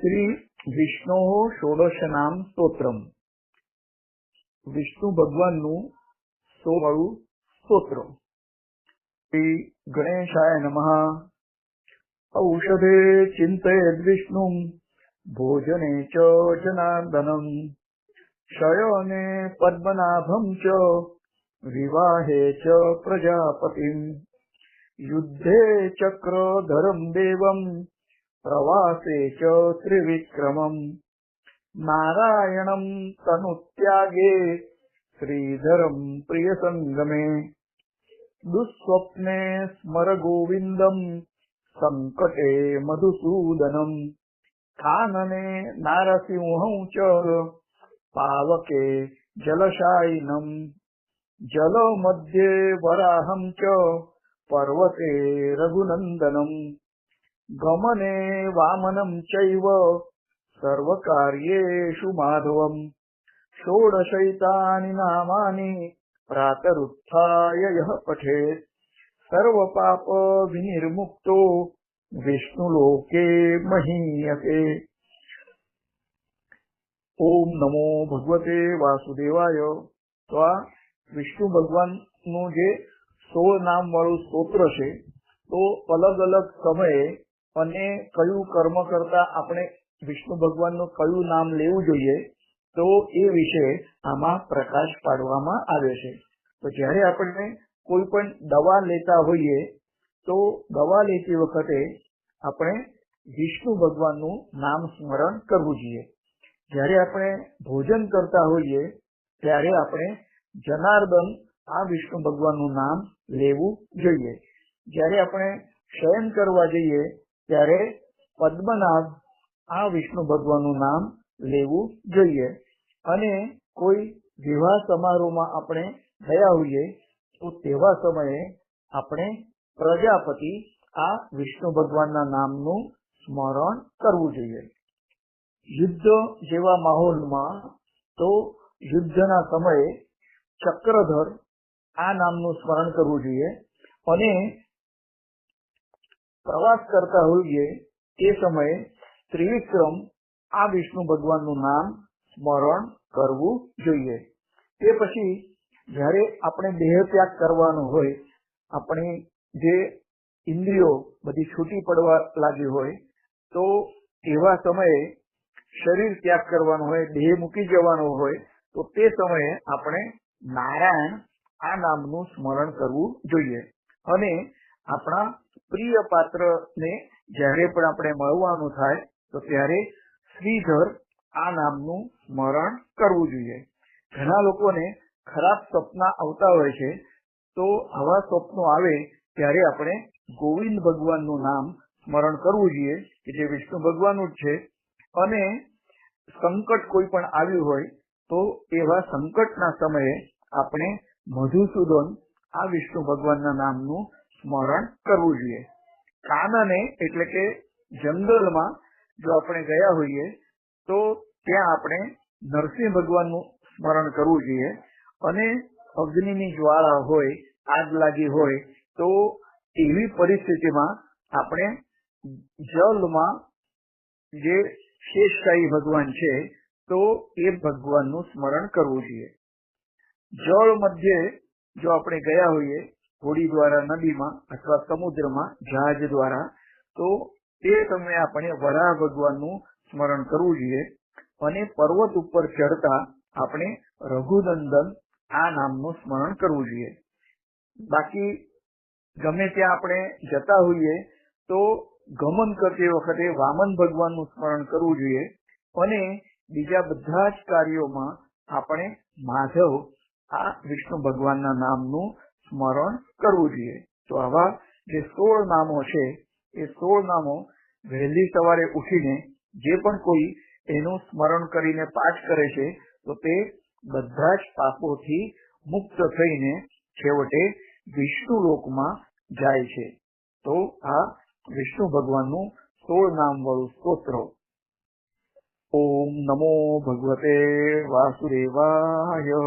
શ્રી વિષ્ણુ ષોડશ નામ સ્તોત્રમ વિષ્ણુ ભગવાનનું સોળું સ્તોત્ર શ્રી ગણેશાય નમઃ ઔષધે ચિંતયેદ વિષ્ણુ ભોજને ચ જનાર્દનમ શયને પદ્મનાભમ ચ વિવાહે ચ પ્રજાપતિમ યુદ્ધે ચક્રધરમ દેવમ પ્રવાસે च નારાયણમ તનુત્યાગે શ્રીધરમ પ્રિય સંગમે દુસ્વપ્ને સ્મર ગોવિંદમ સંકટે મધુસૂદનમ કાનને નારસિંહં ચ પાવકે જલશાયિનમ જલ મધ્યે વરાહમ ચ રઘુનંદનમ ગમને વામનમ ચૈવ સર્વકાર્યેષુ માધવમ ષોડશૈતાની નામાની પ્રાતરુત્થાય યહ પઠેત સર્વપાપ વિનિર્મુક્તો વિષ્ણુલોકે મહીયતે ઓમ નમો ભગવતે વાસુદેવાય તો આ વિષ્ણુ ભગવાનનું જે સોળ નામ વાળું સ્તોત્ર છે તો અલગ અલગ સમયે અને કયું કર્મ કરતા આપણે વિષ્ણુ ભગવાનનું કયું નામ લેવું જોઈએ, તો એ વિશે આમાં પ્રકાશ પાડવામાં આવ્યો છે. તો જ્યારે આપણે કોઈ પણ દવા લેતા હોઈએ, તો દવા લેતી વખતે આપણે વિષ્ણુ ભગવાનનું નામ સ્મરણ કરવું જોઈએ. જ્યારે આપણે ભોજન કરતા હોઈએ, ત્યારે આપણે જનાર્દન આ વિષ્ણુ ભગવાનનું નામ લેવું જોઈએ. જ્યારે આપણે શયન કરવા જઈએ ત્યારે પદ્મનાભ આ વિષ્ણુ ભગવાનનું નામ લેવું જોઈએ. અને કોઈ વિવાહ સમારોહમાં આપણે ગયા હોઈએ, તો તેવા સમયે આપણે પ્રજાપતિ આ વિષ્ણુ ભગવાનના નામનું સ્મરણ કરવું જોઈએ. યુદ્ધ જેવા માહોલમાં તો યુદ્ધના સમયે ચક્રધર આ નામનું સ્મરણ કરવું જોઈએ. અને પ્રવાસ કરતા હોઈએ તે સમયે ત્રિવિક્રમ આ વિષ્ણુ ભગવાનનું નામ સ્મરણ કરવું જોઈએ. તે પછી જ્યારે આપણે દેહ ત્યાગ કરવાનો હોય, આપણી જે ઇન્દ્રિયો બધી છૂટી પડવા લાગી હોય, તો એવા સમયે શરીર ત્યાગ કરવાનો હોય, દેહ મૂકી જવાનો હોય, તો તે સમયે આપણે નારાયણ આ નામનું સ્મરણ કરવું જોઈએ. અને આપણા પ્રિય પાત્રને જ્યારે પણ આપણે મળવાનું થાય, તો ત્યારે શ્રીધર આ નામનું સ્મરણ કરવું જોઈએ. ઘણા લોકોને ખરાબ સપના આવતા હોય છે, તો આવા સ્વપ્નો આવે ત્યારે આપણે ગોવિંદ ભગવાનનું નામ સ્મરણ કરવું જોઈએ, કે જે વિષ્ણુ ભગવાનનું જ છે. અને સંકટ કોઈ પણ આવ્યું હોય, તો એવા સંકટના સમયે આપણે મધુસૂદન આ વિષ્ણુ ભગવાનના નામનું સ્મરણ કરવું જોઈએ. કાનને એટલે કે જંગલમાં જો આપણે ગયા હોઈએ, તો ત્યાં આપણે નરસિંહ ભગવાનનું સ્મરણ કરવું જોઈએ. અને અગ્નિની જ્વાળા હોય, આગ લાગી હોય, તો એવી પરિસ્થિતિમાં આપણે જલમાં જે શેષશાહી ભગવાન છે, તો એ ભગવાનનું સ્મરણ કરવું જોઈએ. જળ મધ્યે જો આપણે ગયા હોઈએ હોડી દ્વારા નદીમાં અથવા સમુદ્રમાં જહાજ દ્વારા, તો તે સમયે આપણે વરાહ ભગવાનનું સ્મરણ કરવું જોઈએ અને પર્વત ઉપર ચડતા આપણે રઘુનંદન આ નામનું સ્મરણ કરવું જોઈએ. બાકી ગમે ત્યાં આપણે જતા હોઈએ, તો ગમન કરતી વખતે વામન ભગવાનનું સ્મરણ કરવું જોઈએ અને બીજા બધા જ કાર્યોમાં આપણે માધવ આ વિષ્ણુ ભગવાનના નામનું સ્મરણ કરવું જોઈએ. તો આવા જે સોળ નામો છે, એ સોળ નામો વહેલી સવારે ઉઠીને જે પણ કોઈ એનું સ્મરણ કરીને પાઠ કરે છે, તો તે બધા જ પાપોથી મુક્ત થઈને છેવટે વિષ્ણુ લોકમાં જાય છે. તો આ વિષ્ણુ ભગવાનનું સોળ નામ વાળું સ્તોત્ર. ઓમ નમો ભગવતે વાસુદેવાય.